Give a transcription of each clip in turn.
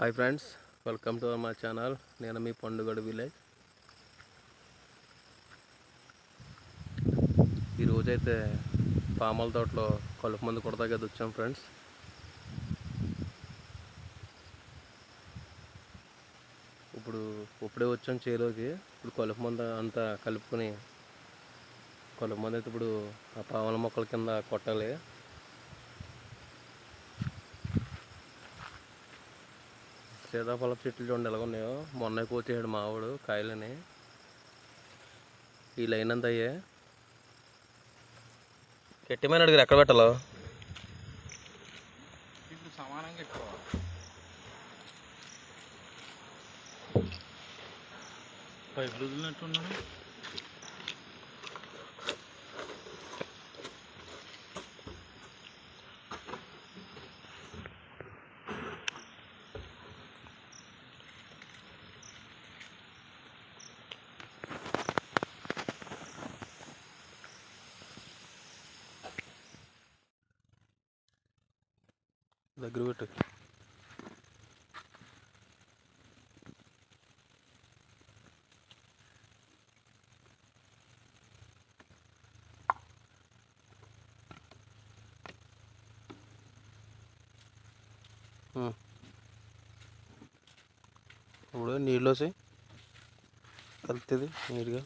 Hi friends welcome to మా channel. నేను మీ పండుగడు విలేజ్. ఈరోజైతే పామల తోటలో కలుపు మందు కొడతా కదా వచ్చాం ఫ్రెండ్స్. ఇప్పుడు ఇప్పుడే వచ్చాం చేలోకి. ఇప్పుడు కలుపు మందు అంతా కలుపుకొని కలుపు మందు అయితే ఇప్పుడు ఆ పాముల మొక్కల కింద కొట్టాలి. సీతాఫల చెట్లు చూడండి ఎలా ఉన్నాయో. మొన్న కోసేసాడు మావాడు కాయలని. ఈ లైన్ అంత అయ్యే. గట్టిమైన అడుగురు ఎక్కడ పెట్టాలో? ఇప్పుడు సమానంగా ఎక్కువ పైపులు వదిలినట్టున్నాడు దగ్గర పెట్టు. ఇప్పుడు నీళ్ళోసి కలుతుంది నీట్గా.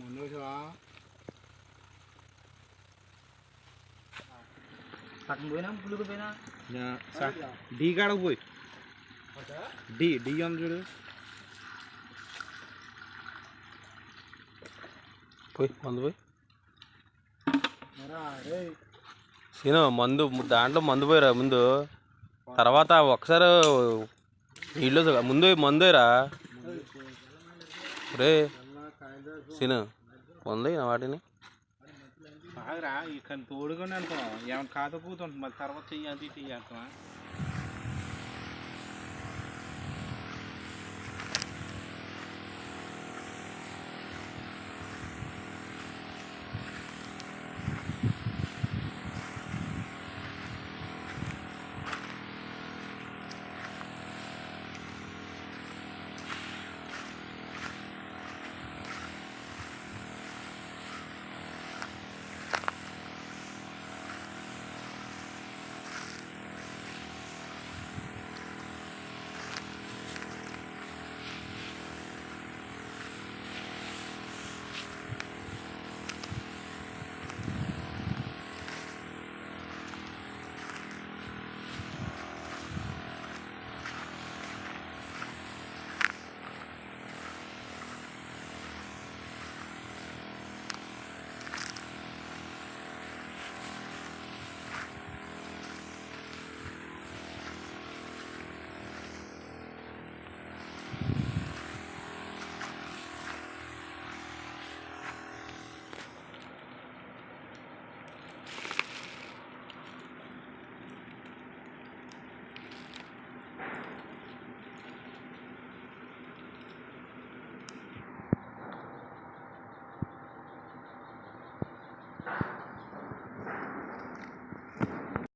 ముందు వచ్చా అక్కడ పోయినా పులుకు పోయినా డి కాడకు పోయి డి డి అని చూడు పోయి మందు పోయి సీను మందు దాంట్లో మందు పోయిరా ముందు తర్వాత ఒకసారి నీళ్ళు వద్దు. ముందు మందురా రే సీను మందు నా వాటిని. బాగా ఇక్కడ తోడుగా అనుకో ఏమైనా కాత కూతుంటుంది మళ్ళీ తర్వాత చెయ్యి అది చెయ్యి అంటున్నా